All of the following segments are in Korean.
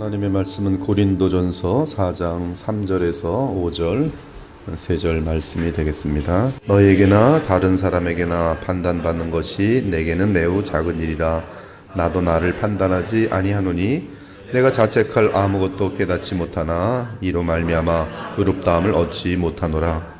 하나님의 말씀은 고린도전서 4장 3절에서 5절 세절 말씀이 되겠습니다. 너에게나 다른 사람에게나 판단받는 것이 내게는 매우 작은 일이라. 나도 나를 판단하지 아니하노니 내가 자책할 아무것도 깨닫지 못하나 이로 말미암아 의롭다함을 얻지 못하노라.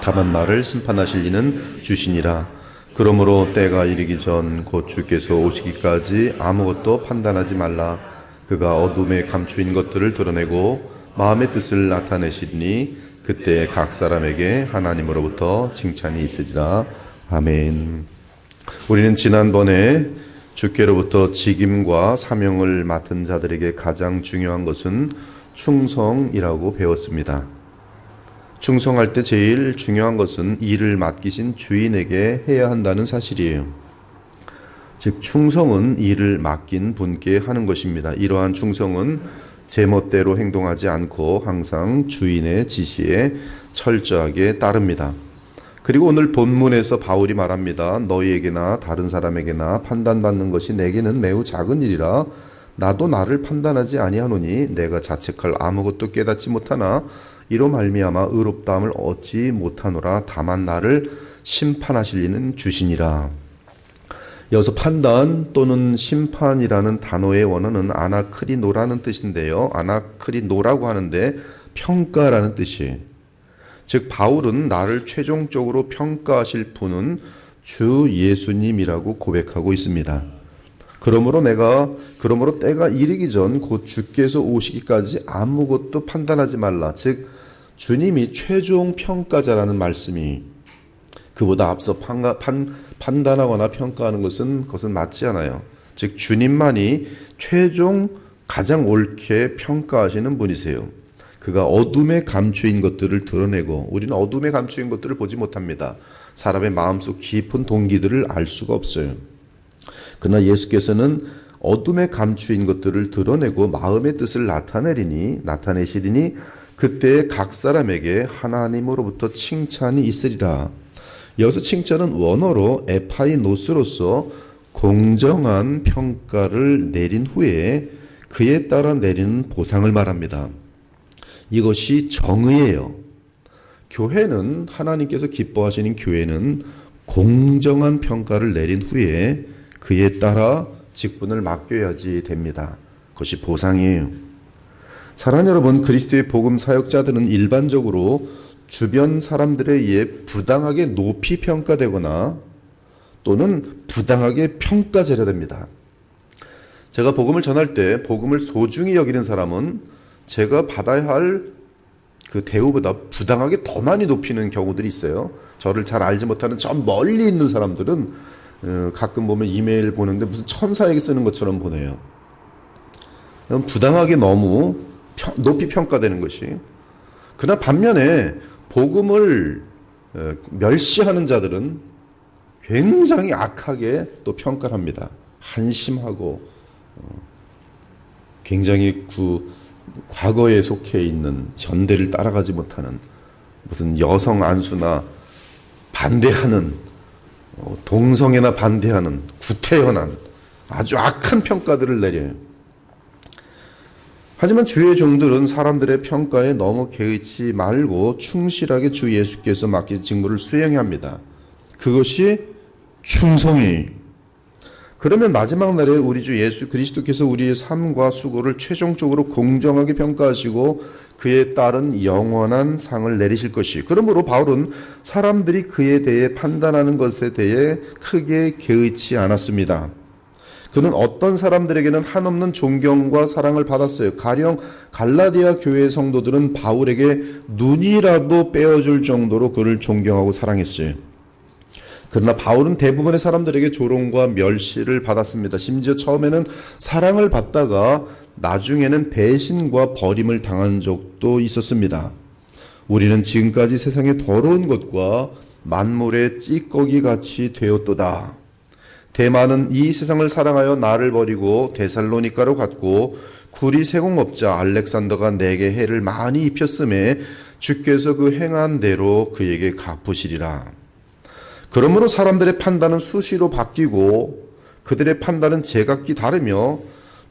다만 나를 심판하실 이는 주시니라. 그러므로 때가 이르기 전 곧 주께서 오시기까지 아무것도 판단하지 말라 그가 어둠에 감추인 것들을 드러내고 마음의 뜻을 나타내시니 그때 각 사람에게 하나님으로부터 칭찬이 있으리라 아멘. 우리는 지난번에 주께로부터 직임과 사명을 맡은 자들에게 가장 중요한 것은 충성이라고 배웠습니다. 충성할 때 제일 중요한 것은 일을 맡기신 주인에게 해야 한다는 사실이에요. 즉 충성은 일을 맡긴 분께 하는 것입니다. 이러한 충성은 제멋대로 행동하지 않고 항상 주인의 지시에 철저하게 따릅니다. 그리고 오늘 본문에서 바울이 말합니다. 너희에게나 다른 사람에게나 판단받는 것이 내게는 매우 작은 일이라 나도 나를 판단하지 아니하노니 내가 자책할 아무것도 깨닫지 못하나 이로 말미암아 의롭다함을 얻지 못하노라 다만 나를 심판하실 이는 주시니라. 여기서 판단 또는 심판이라는 단어의 원어는 아나크리노라는 뜻인데요. 아나크리노라고 하는데 평가라는 뜻이에요. 즉 바울은 나를 최종적으로 평가하실 분은 주 예수님이라고 고백하고 있습니다. 그러므로 내가 그러므로 때가 이르기 전 곧 주께서 오시기까지 아무것도 판단하지 말라. 즉 주님이 최종 평가자라는 말씀이 그보다 앞서 판가, 판, 판단하거나 평가하는 것은 그것은 맞지 않아요. 즉 주님만이 최종 가장 옳게 평가하시는 분이세요. 그가 어둠에 감추인 것들을 드러내고 우리는 어둠에 감추인 것들을 보지 못합니다. 사람의 마음속 깊은 동기들을 알 수가 없어요. 그러나 예수께서는 어둠에 감추인 것들을 드러내고 마음의 뜻을 나타내리니 나타내시리니 그때 각 사람에게 하나님으로부터 칭찬이 있으리라. 여기서 칭찬은 원어로 에파이노스로서 공정한 평가를 내린 후에 그에 따라 내리는 보상을 말합니다. 이것이 정의예요. 교회는 하나님께서 기뻐하시는 교회는 공정한 평가를 내린 후에 그에 따라 직분을 맡겨야지 됩니다. 그것이 보상이에요. 사랑 여러분, 그리스도의 복음 사역자들은 일반적으로 주변 사람들에 의해 부당하게 높이 평가되거나 또는 부당하게 평가제려 됩니다. 제가 복음을 전할 때 복음을 소중히 여기는 사람은 제가 받아야 할 그 대우보다 부당하게 더 많이 높이는 경우들이 있어요. 저를 잘 알지 못하는 저 멀리 있는 사람들은 어, 가끔 보면 이메일 보는데 무슨 천사에게 쓰는 것처럼 보내요. 부당하게 너무 높이 평가되는 것이. 그러나 반면에 복음을 어, 멸시하는 자들은 굉장히 악하게 또 평가를 합니다. 한심하고 어, 굉장히 그 과거에 속해 있는 현대를 따라가지 못하는 무슨 여성 안수나 반대하는 어, 동성애나 반대하는 구태연한 아주 악한 평가들을 내려요. 하지만 주의 종들은 사람들의 평가에 너무 개의치 말고 충실하게 주 예수께서 맡긴 직무를 수행해야 합니다. 그것이 충성이. 그러면 마지막 날에 우리 주 예수 그리스도께서 우리의 삶과 수고를 최종적으로 공정하게 평가하시고 그에 따른 영원한 상을 내리실 것이. 그러므로 바울은 사람들이 그에 대해 판단하는 것에 대해 크게 개의치 않았습니다. 그는 어떤 사람들에게는 한없는 존경과 사랑을 받았어요. 가령 갈라디아 교회 성도들은 바울에게 눈이라도 빼어줄 정도로 그를 존경하고 사랑했어요. 그러나 바울은 대부분의 사람들에게 조롱과 멸시를 받았습니다. 심지어 처음에는 사랑을 받다가 나중에는 배신과 버림을 당한 적도 있었습니다. 우리는 지금까지 세상의 더러운 것과 만물의 찌꺼기 같이 되었도다. 대만은 이 세상을 사랑하여 나를 버리고 데살로니카로 갔고 구리 세공업자 알렉산더가 내게 해를 많이 입혔음에 주께서 그 행한 대로 그에게 갚으시리라. 그러므로 사람들의 판단은 수시로 바뀌고 그들의 판단은 제각기 다르며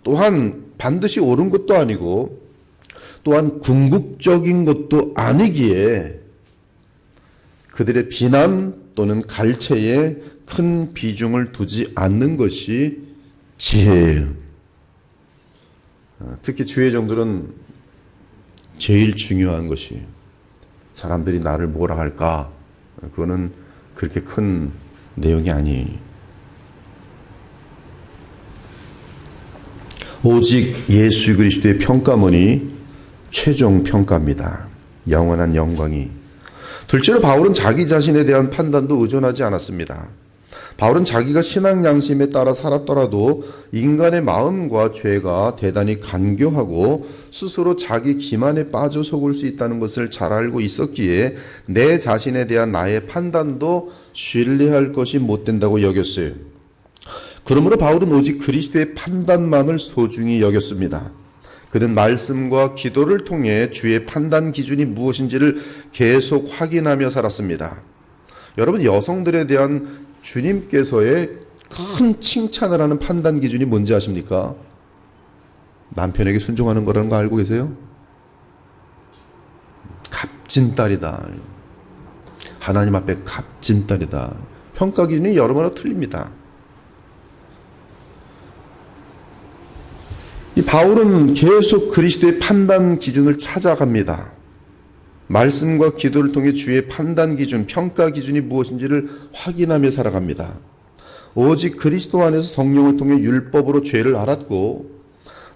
또한 반드시 옳은 것도 아니고 또한 궁극적인 것도 아니기에 그들의 비난 또는 갈채에 큰 비중을 두지 않는 것이 지혜예요. 어, 특히 주의 정들은 제일 중요한 것이 사람들이 나를 뭐라 할까? 그거는 그렇게 큰 내용이 아니. 오직 예수 그리스도의 평가문이 최종 평가입니다. 영원한 영광이. 둘째로 바울은 자기 자신에 대한 판단도 의존하지 않았습니다. 바울은 자기가 신앙 양심에 따라 살았더라도 인간의 마음과 죄가 대단히 간교하고 스스로 자기 기만에 빠져 속을 수 있다는 것을 잘 알고 있었기에 내 자신에 대한 나의 판단도 신뢰할 것이 못 된다고 여겼어요. 그러므로 바울은 오직 그리스도의 판단만을 소중히 여겼습니다. 그는 말씀과 기도를 통해 주의 판단 기준이 무엇인지를 계속 확인하며 살았습니다. 여러분 여성들에 대한 주님께서의 큰 칭찬을 하는 판단 기준이 뭔지 아십니까? 남편에게 순종하는 거라는 거 알고 계세요? 값진 딸이다. 하나님 앞에 값진 딸이다. 평가 기준이 여러모로 틀립니다. 이 바울은 계속 그리스도의 판단 기준을 찾아갑니다. 말씀과 기도를 통해 주의 판단 기준, 평가 기준이 무엇인지를 확인하며 살아갑니다. 오직 그리스도 안에서 성령을 통해 율법으로 죄를 알았고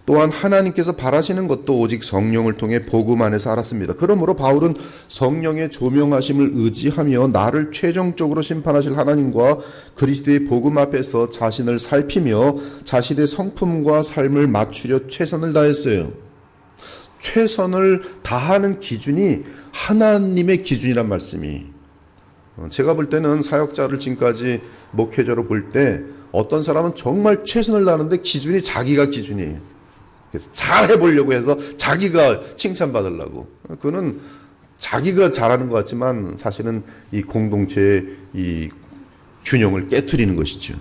또한 하나님께서 바라시는 것도 오직 성령을 통해 복음 안에서 알았습니다. 그러므로 바울은 성령의 조명하심을 의지하며 나를 최종적으로 심판하실 하나님과 그리스도의 복음 앞에서 자신을 살피며 자신의 성품과 삶을 맞추려 최선을 다했어요. 최선을 다하는 기준이 하나님의 기준이란 말씀이 어, 제가 볼 때는 사역자를 지금까지 목회자로 볼 때 어떤 사람은 정말 최선을 다하는데 기준이 자기가 기준이에요. 그래서 잘 해보려고 해서 자기가 칭찬받으려고. 그는 자기가 잘하는 것 같지만 사실은 이 공동체의 이 균형을 깨뜨리는 것이죠.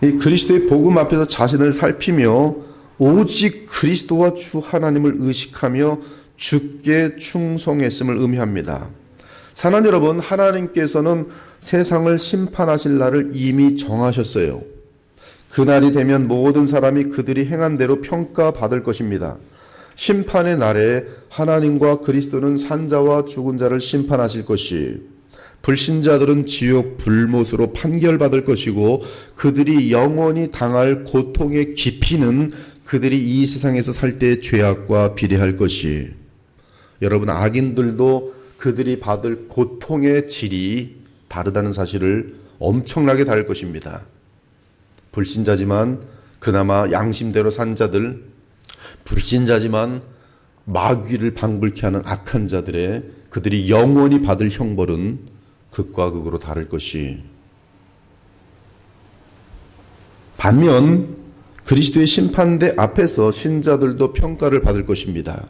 이 그리스도의 복음 앞에서 자신을 살피며 오직 그리스도와 주 하나님을 의식하며 주께 충성했음을 의미합니다. 사랑 여러분, 하나님께서는 세상을 심판하실 날을 이미 정하셨어요. 그날이 되면 모든 사람이 그들이 행한 대로 평가받을 것입니다. 심판의 날에 하나님과 그리스도는 산자와 죽은 자를 심판하실 것이 불신자들은 지옥 불못으로 판결받을 것이고 그들이 영원히 당할 고통의 깊이는 그들이 이 세상에서 살 때의 죄악과 비례할 것이 여러분 악인들도 그들이 받을 고통의 질이 다르다는 사실을 엄청나게 다를 것입니다. 불신자지만 그나마 양심대로 산 자들, 불신자지만 마귀를 방불케 하는 악한 자들의 그들이 영원히 받을 형벌은 극과 극으로 다를 것이 반면 그리스도의 심판대 앞에서 신자들도 평가를 받을 것입니다.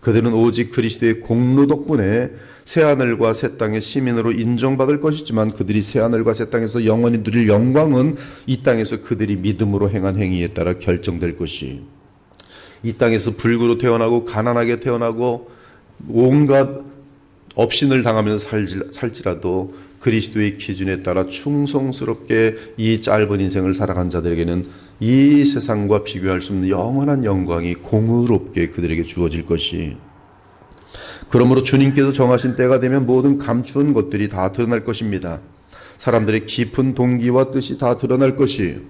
그들은 오직 그리스도의 공로 덕분에 새하늘과 새 땅의 시민으로 인정받을 것이지만 그들이 새하늘과 새 땅에서 영원히 누릴 영광은 이 땅에서 그들이 믿음으로 행한 행위에 따라 결정될 것이 이 땅에서 불구로 태어나고 가난하게 태어나고 온갖 업신을 당하면서 살지라도 그리스도의 기준에 따라 충성스럽게 이 짧은 인생을 살아간 자들에게는 이 세상과 비교할 수 없는 영원한 영광이 공의롭게 그들에게 주어질 것이. 그러므로 주님께서 정하신 때가 되면 모든 감추은 것들이 다 드러날 것입니다. 사람들의 깊은 동기와 뜻이 다 드러날 것이.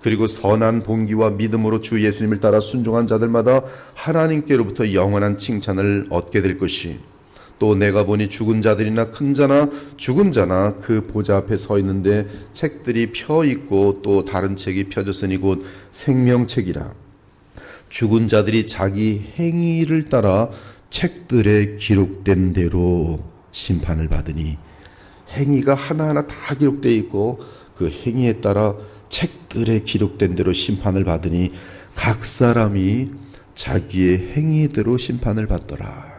그리고 선한 동기와 믿음으로 주 예수님을 따라 순종한 자들마다 하나님께로부터 영원한 칭찬을 얻게 될 것이 또 내가 보니 죽은 자들이나 큰 자나 죽은 자나 그 보좌 앞에 서 있는데 책들이 펴 있고 또 다른 책이 펴졌으니 곧 생명책이라 죽은 자들이 자기 행위를 따라 책들에 기록된 대로 심판을 받으니 행위가 하나하나 다 기록되어 있고 그 행위에 따라 책들에 기록된 대로 심판을 받으니 각 사람이 자기의 행위대로 심판을 받더라.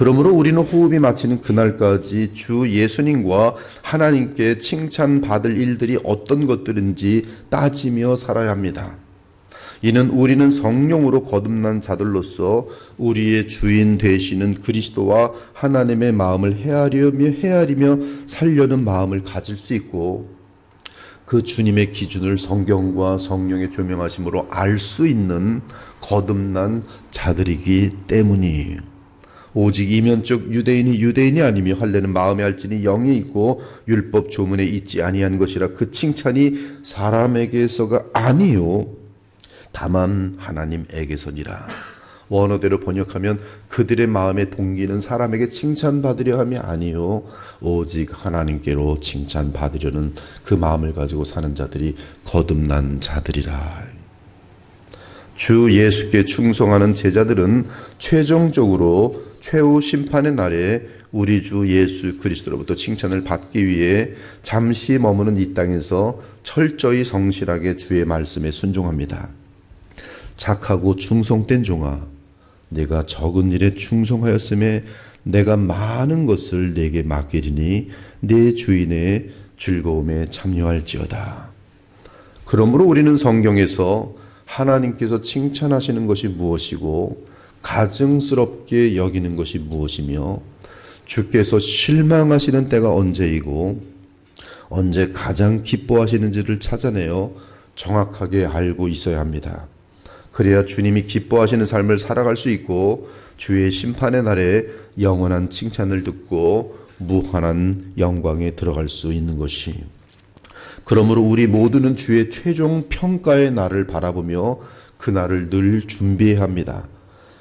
그러므로 우리는 호흡이 마치는 그날까지 주 예수님과 하나님께 칭찬받을 일들이 어떤 것들인지 따지며 살아야 합니다. 이는 우리는 성령으로 거듭난 자들로서 우리의 주인 되시는 그리스도와 하나님의 마음을 헤아리며 헤아리며 살려는 마음을 가질 수 있고 그 주님의 기준을 성경과 성령의 조명하심으로 알 수 있는 거듭난 자들이기 때문이에요. 오직 이면적 유대인이 유대인이 아니며 할례는 마음에 할지니 영이 있고 율법 조문에 있지 아니한 것이라 그 칭찬이 사람에게서가 아니요 다만 하나님에게서니라. 원어대로 번역하면 그들의 마음의 동기는 사람에게 칭찬받으려 함이 아니요 오직 하나님께로 칭찬받으려는 그 마음을 가지고 사는 자들이 거듭난 자들이라. 주 예수께 충성하는 제자들은 최종적으로 최후 심판의 날에 우리 주 예수 그리스도로부터 칭찬을 받기 위해 잠시 머무는 이 땅에서 철저히 성실하게 주의 말씀에 순종합니다. 착하고 충성된 종아, 내가 적은 일에 충성하였음에 내가 많은 것을 내게 맡기리니 내 주인의 즐거움에 참여할지어다. 그러므로 우리는 성경에서 하나님께서 칭찬하시는 것이 무엇이고 가증스럽게 여기는 것이 무엇이며 주께서 실망하시는 때가 언제이고 언제 가장 기뻐하시는지를 찾아내어 정확하게 알고 있어야 합니다. 그래야 주님이 기뻐하시는 삶을 살아갈 수 있고 주의 심판의 날에 영원한 칭찬을 듣고 무한한 영광에 들어갈 수 있는 것이 그러므로 우리 모두는 주의 최종 평가의 날을 바라보며 그 날을 늘 준비해야 합니다.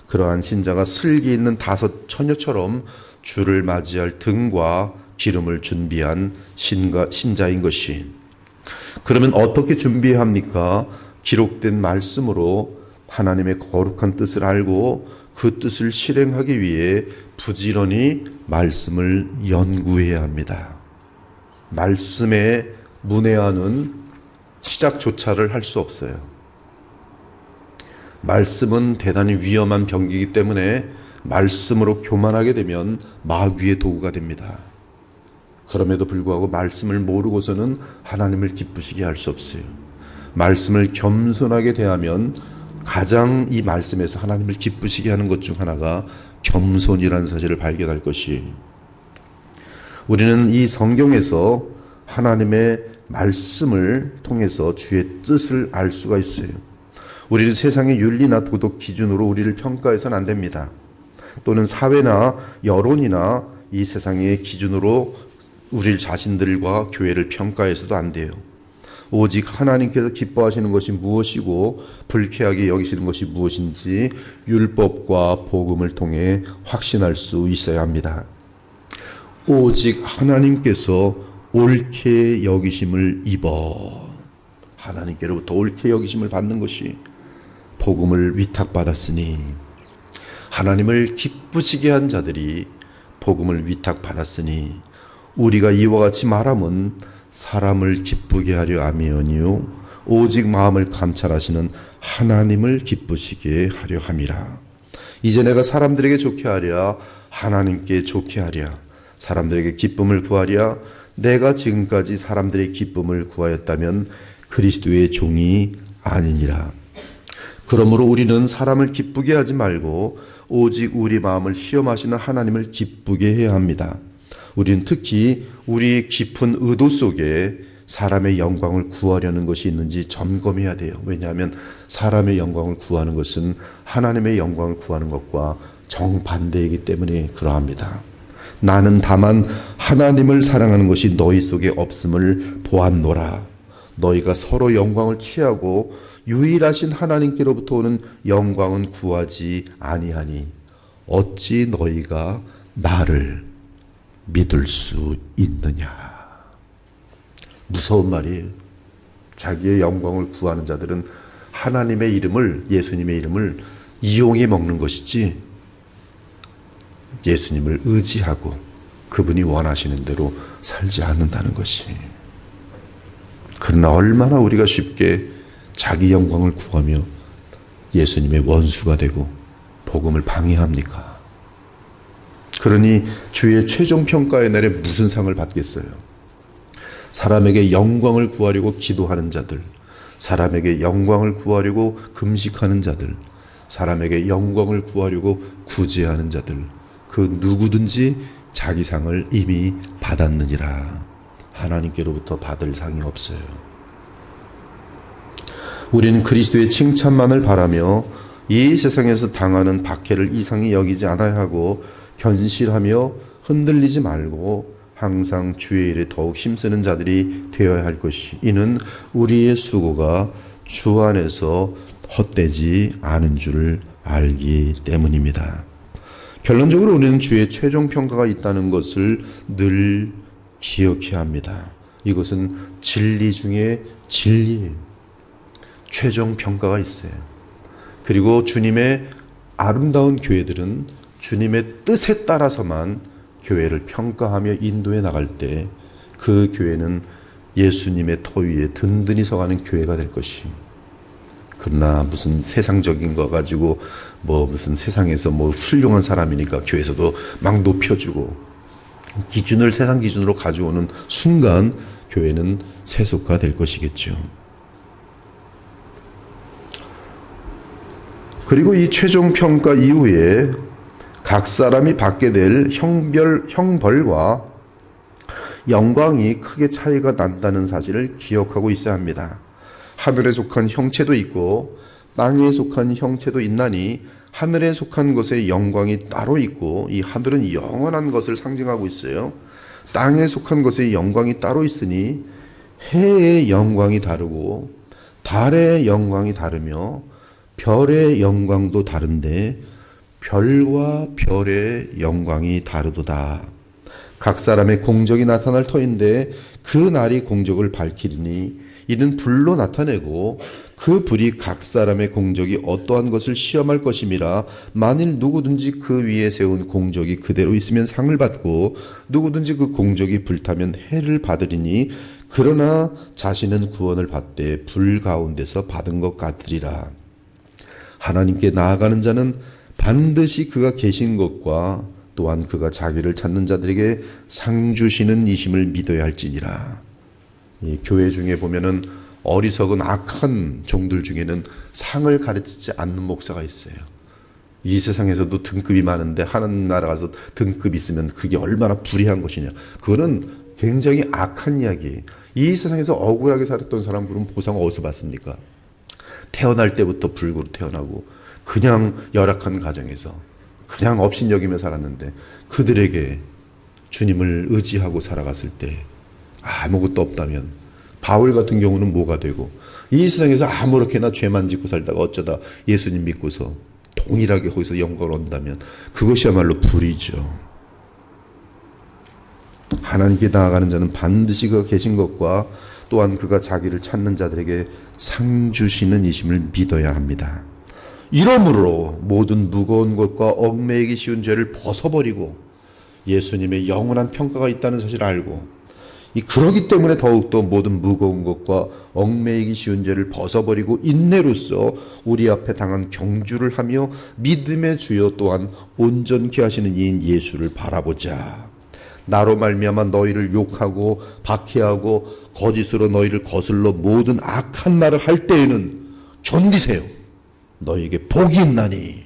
그러한 신자가 슬기 있는 다섯 처녀처럼 주를 맞이할 등과 기름을 준비한 신가, 신자인 것이 그러면 어떻게 준비해야 합니까? 기록된 말씀으로 하나님의 거룩한 뜻을 알고 그 뜻을 실행하기 위해 부지런히 말씀을 연구해야 합니다. 말씀에 문외한은 시작조차를 할 수 없어요. 말씀은 대단히 위험한 병기이기 때문에 말씀으로 교만하게 되면 마귀의 도구가 됩니다. 그럼에도 불구하고 말씀을 모르고서는 하나님을 기쁘시게 할 수 없어요. 말씀을 겸손하게 대하면 가장 이 말씀에서 하나님을 기쁘시게 하는 것 중 하나가 겸손이라는 사실을 발견할 것이 우리는 이 성경에서 하나님의 말씀을 통해서 주의 뜻을 알 수가 있어요. 우리는 세상의 윤리나 도덕 기준으로 우리를 평가해서는 안 됩니다. 또는 사회나 여론이나 이 세상의 기준으로 우리 자신들과 교회를 평가해서도 안 돼요. 오직 하나님께서 기뻐하시는 것이 무엇이고 불쾌하게 여기시는 것이 무엇인지 율법과 복음을 통해 확신할 수 있어야 합니다. 오직 하나님께서 옳게 여기심을 입어 하나님께로부터 옳게 여기심을 받는 것이 복음을 위탁받았으니 하나님을 기쁘시게 한 자들이 복음을 위탁받았으니 우리가 이와 같이 말함은 사람을 기쁘게 하려 함이오니요 오직 마음을 감찰하시는 하나님을 기쁘시게 하려 함이라. 이제 내가 사람들에게 좋게 하랴 하나님께 좋게 하랴 사람들에게 기쁨을 구하랴 내가 지금까지 사람들의 기쁨을 구하였다면 그리스도의 종이 아니니라 그러므로 우리는 사람을 기쁘게 하지 말고 오직 우리 마음을 시험하시는 하나님을 기쁘게 해야 합니다. 우리는 특히 우리 깊은 의도 속에 사람의 영광을 구하려는 것이 있는지 점검해야 돼요. 왜냐하면 사람의 영광을 구하는 것은 하나님의 영광을 구하는 것과 정반대이기 때문에 그러합니다. 나는 다만 하나님을 사랑하는 것이 너희 속에 없음을 보았노라. 너희가 서로 영광을 취하고 유일하신 하나님께로부터 오는 영광은 구하지 아니하니 어찌 너희가 나를 믿을 수 있느냐. 무서운 말이에요. 자기의 영광을 구하는 자들은 하나님의 이름을 예수님의 이름을 이용해 먹는 것이지 예수님을 의지하고 그분이 원하시는 대로 살지 않는다는 것이 그러나 얼마나 우리가 쉽게 자기 영광을 구하며 예수님의 원수가 되고 복음을 방해합니까? 그러니 주의 최종 평가의 날에 무슨 상을 받겠어요? 사람에게 영광을 구하려고 기도하는 자들, 사람에게 영광을 구하려고 금식하는 자들, 사람에게 영광을 구하려고 구제하는 자들, 그 누구든지 자기 상을 이미 받았느니라. 하나님께로부터 받을 상이 없어요. 우리는 그리스도의 칭찬만을 바라며 이 세상에서 당하는 박해를 이상히 여기지 않아야 하고 견실하며 흔들리지 말고 항상 주의 일에 더욱 힘쓰는 자들이 되어야 할 것이 이는 우리의 수고가 주 안에서 헛되지 않은 줄을 알기 때문입니다. 결론적으로 우리는 주의 최종 평가가 있다는 것을 늘 기억해야 합니다. 이것은 진리 중에 진리예요. 최종 평가가 있어요. 그리고 주님의 아름다운 교회들은 주님의 뜻에 따라서만 교회를 평가하며 인도해 나갈 때 그 교회는 예수님의 터 위에 든든히 서가는 교회가 될 것이. 그러나 무슨 세상적인 거 가지고 뭐 무슨 세상에서 뭐 훌륭한 사람이니까 교회에서도 막 높여주고 기준을 세상 기준으로 가져오는 순간 교회는 세속화 될 것이겠죠. 그리고 이 최종 평가 이후에 각 사람이 받게 될 형별, 형벌과 영광이 크게 차이가 난다는 사실을 기억하고 있어야 합니다. 하늘에 속한 형체도 있고 땅에 속한 형체도 있나니 하늘에 속한 것의 영광이 따로 있고 이 하늘은 영원한 것을 상징하고 있어요. 땅에 속한 것의 영광이 따로 있으니 해의 영광이 다르고 달의 영광이 다르며 별의 영광도 다른데 별과 별의 영광이 다르도다. 각 사람의 공적이 나타날 터인데 그 날이 공적을 밝히리니 이는 불로 나타내고 그 불이 각 사람의 공적이 어떠한 것을 시험할 것임이라 만일 누구든지 그 위에 세운 공적이 그대로 있으면 상을 받고 누구든지 그 공적이 불타면 해를 받으리니 그러나 자신은 구원을 받되 불 가운데서 받은 것 같으리라 하나님께 나아가는 자는 반드시 그가 계신 것과 또한 그가 자기를 찾는 자들에게 상 주시는 이심을 믿어야 할지니라. 이 교회 중에 보면은 어리석은 악한 종들 중에는 상을 가르치지 않는 목사가 있어요. 이 세상에서도 등급이 많은데 하나님 나라 가서 등급 있으면 그게 얼마나 불의한 것이냐. 그거는 굉장히 악한 이야기예요. 이 세상에서 억울하게 살았던 사람 그럼 보상 어디서 받습니까? 태어날 때부터 불구로 태어나고 그냥 열악한 가정에서 그냥 업신여기며 살았는데 그들에게 주님을 의지하고 살아갔을 때 아무것도 없다면 바울 같은 경우는 뭐가 되고 이 세상에서 아무렇게나 죄만 짓고 살다가 어쩌다 예수님 믿고서 동일하게 거기서 영광을 얻는다면 그것이야말로 불이죠. 하나님께 나아가는 자는 반드시 그가 계신 것과 또한 그가 자기를 찾는 자들에게 상 주시는 이심을 믿어야 합니다. 이러므로 모든 무거운 것과 얽매이기 쉬운 죄를 벗어버리고 예수님의 영원한 평가가 있다는 사실을 알고 이 그러기 때문에 더욱더 모든 무거운 것과 얽매이기 쉬운 죄를 벗어버리고 인내로서 우리 앞에 당한 경주를 하며 믿음의 주여 또한 온전케 하시는 이인 예수를 바라보자. 나로 말미암아 너희를 욕하고 박해하고 거짓으로 너희를 거슬러 모든 악한 말을 할 때에는 견디세요. 너희에게 복이 있나니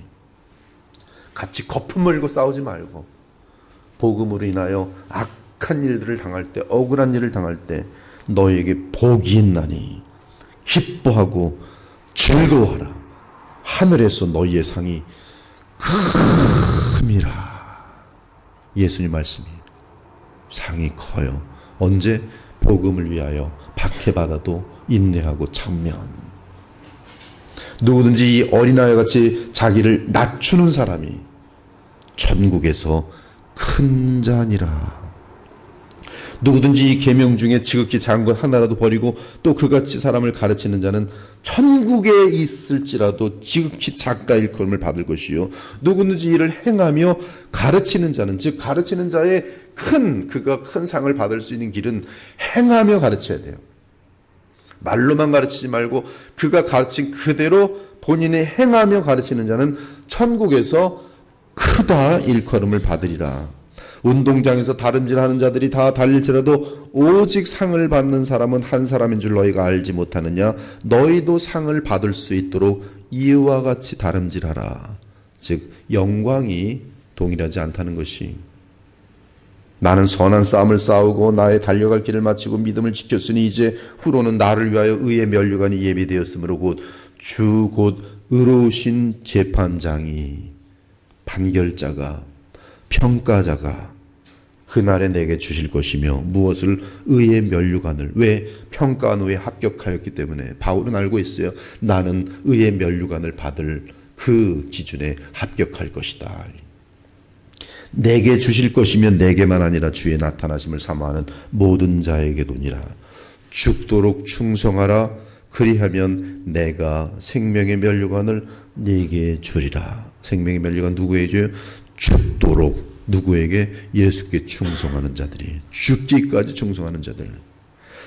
같이 거품 물고 싸우지 말고 복음으로 인하여 악 한 일들을 당할 때 억울한 일을 당할 때 너희에게 복이 있나니 기뻐하고 즐거워하라. 하늘에서 너희의 상이 큼이라 예수님 말씀이 상이 커요. 언제? 복음을 위하여 박해받아도 인내하고 참면 누구든지 이 어린아이 같이 자기를 낮추는 사람이 천국에서 큰 자니라. 누구든지 이 계명 중에 지극히 작은 것 하나라도 버리고 또 그같이 사람을 가르치는 자는 천국에 있을지라도 지극히 작다 일컬음을 받을 것이요 누구든지 이를 행하며 가르치는 자는 즉 가르치는 자의 큰 그가 큰 상을 받을 수 있는 길은 행하며 가르쳐야 돼요. 말로만 가르치지 말고 그가 가르친 그대로 본인이 행하며 가르치는 자는 천국에서 크다 일컬음을 받으리라. 운동장에서 다름질하는 자들이 다 달릴지라도 오직 상을 받는 사람은 한 사람인 줄 너희가 알지 못하느냐? 너희도 상을 받을 수 있도록 이와 같이 다름질하라. 즉 영광이 동일하지 않다는 것이. 나는 선한 싸움을 싸우고 나의 달려갈 길을 마치고 믿음을 지켰으니 이제 후로는 나를 위하여 의의 면류관이 예비되었으므로 곧 주 곧 의로우신 재판장이 판결자가 평가자가 그날에 내게 주실 것이며 무엇을 의의 면류관을 왜 평가한 후에 합격하였기 때문에 바울은 알고 있어요. 나는 의의 면류관을 받을 그 기준에 합격할 것이다. 내게 주실 것이면 내게만 아니라 주의 나타나심을 사모하는 모든 자에게도니라. 죽도록 충성하라. 그리하면 내가 생명의 면류관을 네게 주리라. 생명의 면류관 누구에게 줘요? 죽도록 누구에게 예수께 충성하는 자들이 죽기까지 충성하는 자들.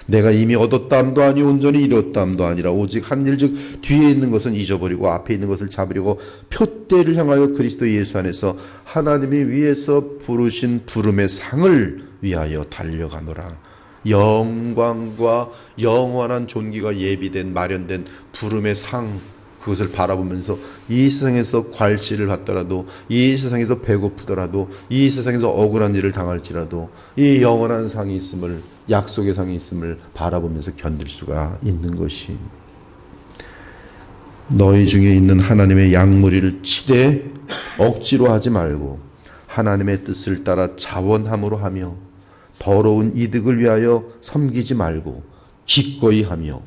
내가 이미 얻었다함도 아니 온전히 이뤘다함도 아니라 오직 한 일즉 뒤에 있는 것은 잊어버리고 앞에 있는 것을 잡으려고 표대를 향하여 그리스도 예수 안에서 하나님이 위에서 부르신 부름의 상을 위하여 달려가노라. 영광과 영원한 존귀가 예비된 마련된 부름의 상 그것을 바라보면서 이 세상에서 괄시를 받더라도 이 세상에서 배고프더라도 이 세상에서 억울한 일을 당할지라도 이 영원한 상이 있음을 약속의 상이 있음을 바라보면서 견딜 수가 있는 것이 너희 중에 있는 하나님의 양무리를 치되 억지로 하지 말고 하나님의 뜻을 따라 자원함으로 하며 더러운 이득을 위하여 섬기지 말고 기꺼이 하며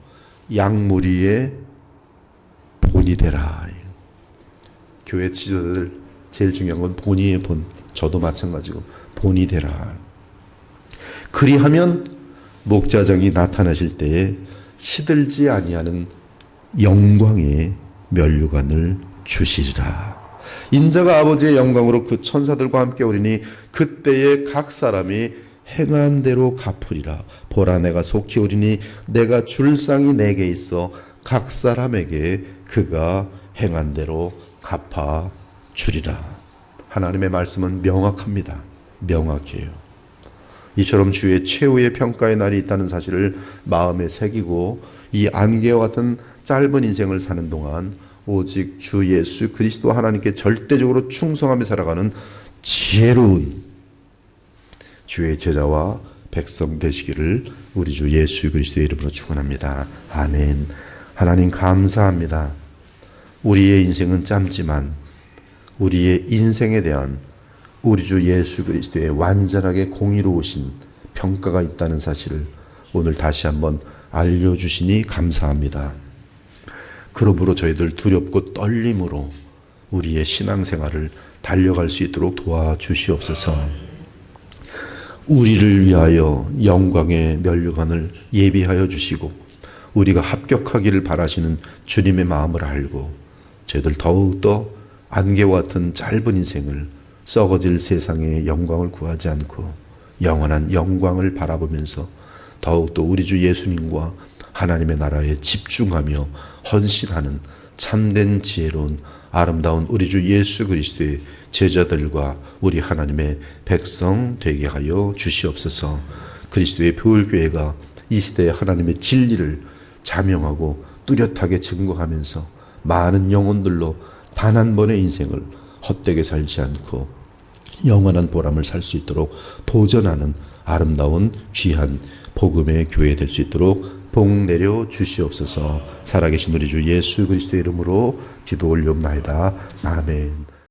양무리에 본이 되라. 교회 지도자들 제일 중요한 건 본이의 본. 저도 마찬가지고 본이 되라. 그리하면 목자장이 나타나실 때에 시들지 아니하는 영광의 면류관을 주시리라. 인자가 아버지의 영광으로 그 천사들과 함께 오리니 그때에 각 사람이 행한 대로 갚으리라. 보라 내가 속히 오리니 내가 줄 상이 내게 있어 각 사람에게 그가 행한 대로 갚아 주리라. 하나님의 말씀은 명확합니다. 명확해요. 이처럼 주의 최후의 평가의 날이 있다는 사실을 마음에 새기고 이 안개와 같은 짧은 인생을 사는 동안 오직 주 예수 그리스도 하나님께 절대적으로 충성하며 살아가는 지혜로운 주의 제자와 백성 되시기를 우리 주 예수 그리스도의 이름으로 축원합니다. 아멘. 하나님 감사합니다. 우리의 인생은 짧지만 우리의 인생에 대한 우리 주 예수 그리스도의 완전하게 공의로우신 평가가 있다는 사실을 오늘 다시 한번 알려주시니 감사합니다. 그러므로 저희들 두렵고 떨림으로 우리의 신앙생활을 달려갈 수 있도록 도와주시옵소서. 우리를 위하여 영광의 면류관을 예비하여 주시고 우리가 합격하기를 바라시는 주님의 마음을 알고 저희들 더욱더 안개와 같은 짧은 인생을 썩어질 세상의 영광을 구하지 않고 영원한 영광을 바라보면서 더욱더 우리 주 예수님과 하나님의 나라에 집중하며 헌신하는 참된 지혜로운 아름다운 우리 주 예수 그리스도의 제자들과 우리 하나님의 백성 되게 하여 주시옵소서. 그리스도의 교회가 이 시대에 하나님의 진리를 자명하고 뚜렷하게 증거하면서 많은 영혼들로 단 한 번의 인생을 헛되게 살지 않고 영원한 보람을 살 수 있도록 도전하는 아름다운 귀한 복음의 교회 될 수 있도록 복 내려 주시옵소서. 살아계신 우리 주 예수 그리스도의 이름으로 기도 올려옵나이다. 아멘.